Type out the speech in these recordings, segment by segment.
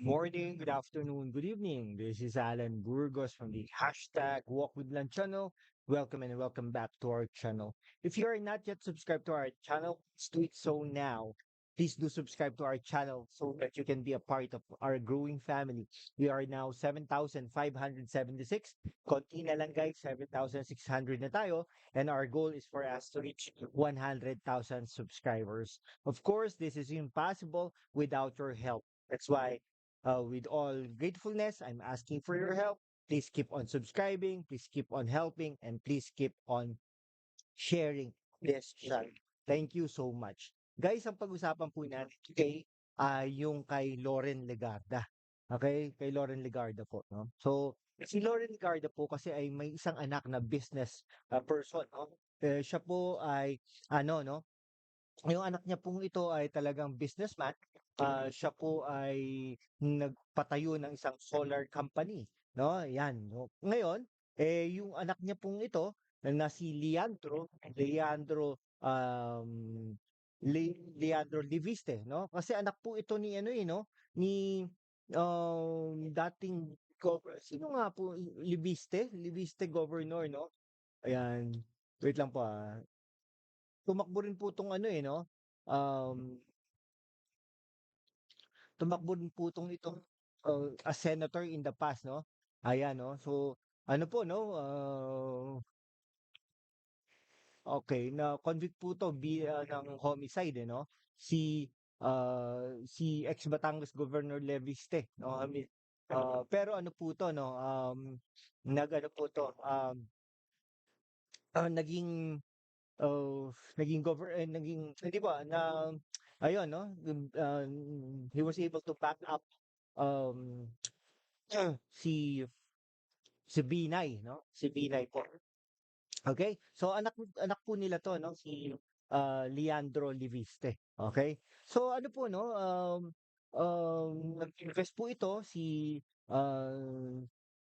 morning, good mm. afternoon, good evening. This is Alan Burgos from the hashtag Walk with Land channel. Welcome and welcome back to our channel. If you are not yet subscribed to our channel, please do it so now. Please do subscribe to our channel so that you can be a part of our growing family. We are now 7,576. Konti na lang guys, 7,600 na tayo. And our goal is for us to reach 100,000 subscribers. Of course, this is impossible without your help. That's why, uh, with all gratefulness, I'm asking for your help. Please keep on subscribing, please keep on helping, and please keep on sharing this channel. Thank you so much. Guys, ang pag-usapan po natin today ay yung kay Lauren Legarda. Okay? Kay Lauren Legarda po. No? So, si Lauren Legarda po kasi ay may isang anak na business uh, person. No? Eh, siya po ay, ano, no? Yung anak niya pong ito ay talagang businessman. Uh, siya po ay nagpatayo ng isang solar company. No? Yan. Ngayon, eh, yung anak niya pong ito, na si Leandro, Leandro um, Le- Leandro Liviste, no? Kasi anak po ito ni ano eh, no? Ni um, dating gov- sino nga po Liviste, Liviste governor, no? Ayan. Wait lang po ah. Tumakbo rin po tong ano eh, no? Um, tumakbo rin po tong itong uh, a senator in the past, no? Ayan, no? So, ano po, no? Uh, Okay, na convict po 'to bi ah, ng homicide, eh, 'no? Si, ah, si ex-Batangas Governor Leviste, 'no, I mean, ah, pero ano po 'to 'no, um, nag-ano po 'to, um, ah, naging, oh, naging gover eh, naging hindi ba na ayun 'no, um, he was able to back up, um, si si Binay 'no, si Binay po. Okay? So anak anak po nila 'to 'no, si, ah, Leandro Liviste, okay? So ano po 'no, um, um, nag-invest po ito si, ah,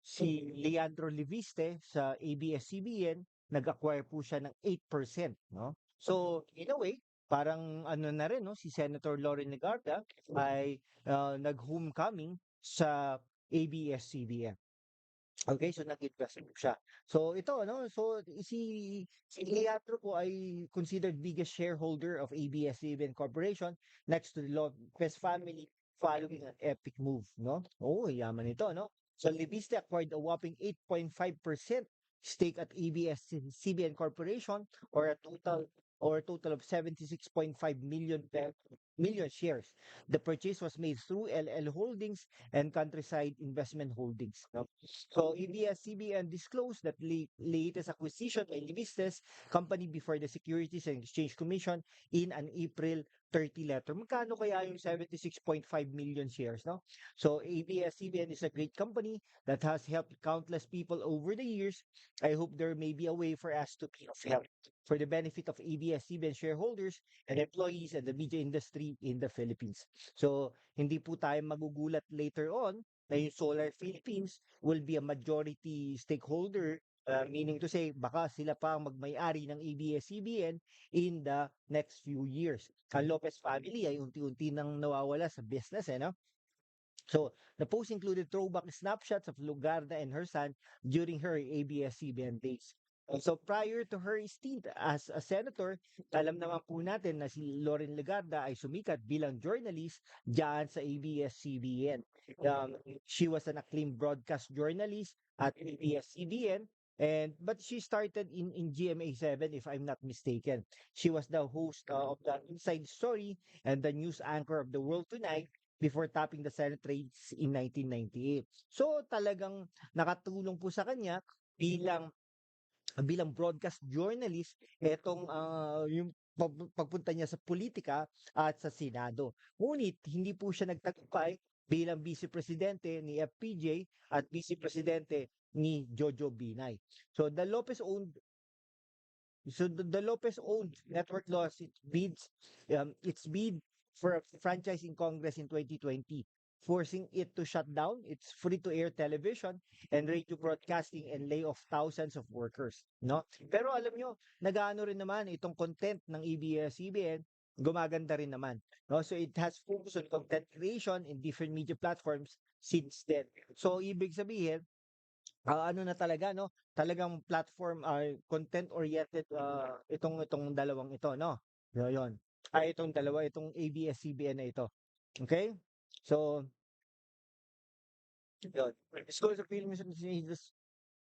si Leandro Liviste sa ABS-CBN, nag-acquire po siya ng 8%, 'no? So in a way, parang ano na rin 'no, si Senator Lauren Legarda ay, ah, nag-homecoming sa ABS-CBN. Okay, so nag-invest po siya. So ito ano, so si si Leandro po ay considered biggest shareholder of ABS-CBN Corporation next to the Lopez family following an epic move, no? Oh, yaman ito, no? So Libiste acquired a whopping 8.5% stake at ABS-CBN Corporation or a total or a total of 76.5 million million shares. The purchase was made through LL Holdings and Countryside Investment Holdings. So ABS-CBN disclosed that la- latest acquisition by Livistes company before the Securities and Exchange Commission in an April 30 letter. Magkano kaya yung 76.5 million shares, no? So ABS-CBN is a great company that has helped countless people over the years. I hope there may be a way for us to be of help for the benefit of ABS-CBN shareholders and employees and the media industry in the Philippines. So, hindi po tayo magugulat later on na yung Solar Philippines will be a majority stakeholder uh, meaning to say baka sila pa ang magmay-ari ng ABS-CBN in the next few years. Ang Lopez family ay unti-unti nang nawawala sa business eh no? So, the post included throwback snapshots of Lugarda and her son during her ABS-CBN days. So prior to her stint as a senator, alam naman po natin na si Lauren Legarda ay sumikat bilang journalist diyan sa ABS-CBN. Um, she was an acclaimed broadcast journalist at ABS-CBN and but she started in in GMA7 if I'm not mistaken. She was the host uh, of the Inside Story and the news anchor of The World Tonight before topping the Senate race in 1998. So talagang nakatulong po sa kanya bilang bilang broadcast journalist etong ah, yung pag- pagpunta niya sa politika at sa Senado. Ngunit hindi po siya nagtagumpay bilang vice presidente ni FPJ at vice presidente ni Jojo Binay. So the Lopez owned so the, the Lopez owned network lost its bids um, its bid for in Congress in 2020 forcing it to shut down its free-to-air television and radio broadcasting and lay off thousands of workers, no? Pero alam nyo, nagaano rin naman itong content ng ABS-CBN gumaganda rin naman, 'no? So it has focused on content creation in different media platforms since then. So ibig sabihin, ah, ano na talaga 'no, talagang platform, ah, content-oriented, ah, itong itong dalawang ito 'no, yo yun. Ay itong dalawa, itong ABS-CBN na ito, okey? So, yun. Schools of Film Mission Jesus.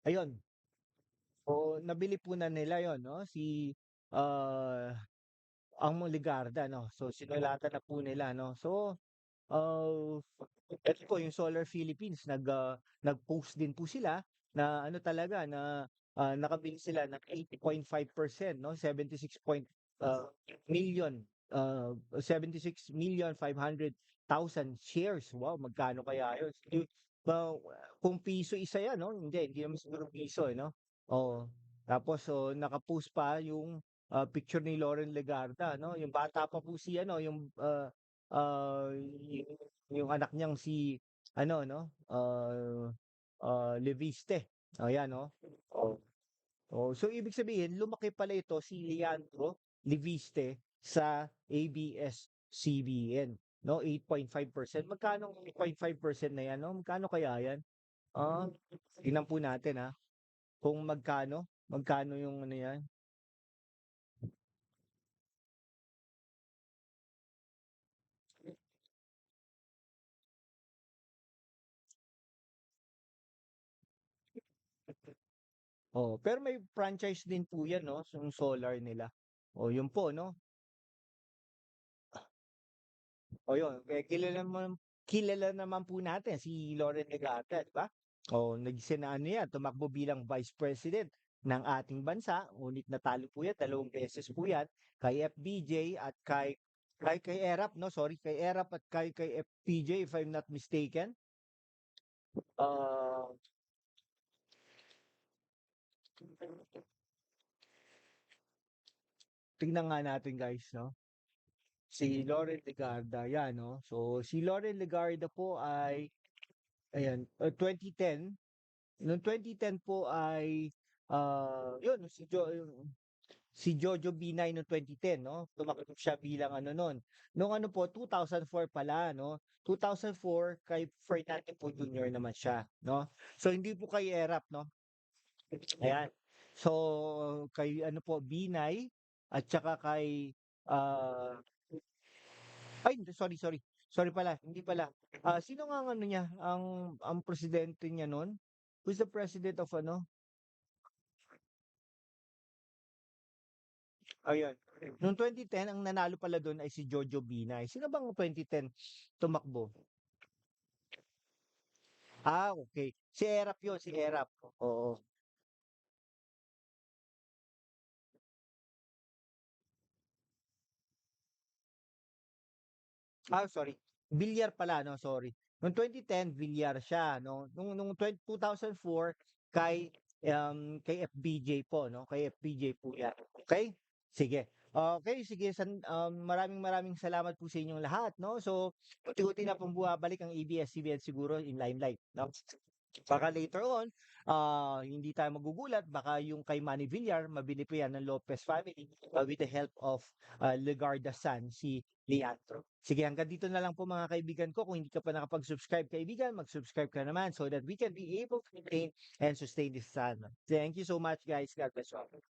Ayun. So, nabili po na nila yon no? Si, ah, uh, ang Ligarda, no? So, sinulatan na po nila, no? So, ah, uh, ito po, yung Solar Philippines, nag, uh, nag-post din po sila na ano talaga, na uh, nakabili sila ng 80.5%, no? 76. Point, uh, million, uh, 76 million 500 1,000 shares, wow, magkano kaya yun? Di kung piso isa 'yan 'no? Hindi, hindi naman siguro piso, eh, 'no? Oo. Tapos, oh, naka-post pa yung, ah, picture ni Lauren Legarda 'no, yung bata pa po si ano, yung, ah, ah, yung yung anak niyang si ano 'no, ah, ah, Leviste, oh, 'yan 'no. Oh. Oh, so ibig sabihin lumaki pala ito si Leandro Leviste sa ABS-CBN. 'No, 8.5%. Magkano ang 8.5% na yan 'no, magkano kaya yan? Ah, tingnan po natin, ah, kung magkano, magkano yung ano yan. Oo, pero may franchise din po yan 'no, yung solar nila. Oh, yun po 'no. Oh, yun, eh, kilala naman kilala naman po natin si Loren Legarda, 'di ba? Oh, nag-sena ano yan, tumakbo bilang Vice President ng ating bansa, ngunit natalo po yan, dalawang beses po yan kay FBJ at kay kay kay Erap 'no, sorry, kay Erap at kay kay FPJ if I'm not mistaken. Ah Tingnan nga natin guys 'no. Si Loren Legarda, yan 'no. So si Loren Legarda po ay ayan, ah, 2010, noong 2010 po ay, ah, yun si Jo si Jojo Binay noong 2010 'no, tumakbo siya bilang ano nun. Nung ano po 2004 pala 'no, 2004 kay Ferdinand po Jr. naman siya 'no. So hindi po kay Erap 'no. Ayan. So kay ano po Binay at saka kay, ah ay sorry, sorry. Sorry pala, hindi pala. Ah, sino nga ang ano niya, ang ang presidente niya nun? Who's the president of ano? Ayun. Noong 2010 ang nanalo pala dun ay si Jojo Binay. Sino bang 2010 tumakbo? Ah, okey. Si Erap yun, si Erap, oo. Ah, sorry. Villar pala 'no, sorry. Noong 2010 Villar siya 'no, nung twen 2004 kay, um, kay FBJ po 'no, kay FBJ po 'yan, okey? Sige. Okey, sige san um, maraming maraming salamat po sa inyong lahat 'no. So, unti-unti na pong bumabalik ang ABS-CBN siguro in limelight 'no. Baka later on, ah, hindi tayo magugulat baka yung kay Manny Villar mabili pa yan ng Lopez family, ah, with the help of, ah, Legarda's son si Leandro. Sige hanggang dito na lang po mga kaibigan ko, kung hindi ka pa nakapag-subscribe kaibigan, mag-subscribe ka naman so that we can be able to maintain and sustain this channel. Thank you so much guys. God bless you all.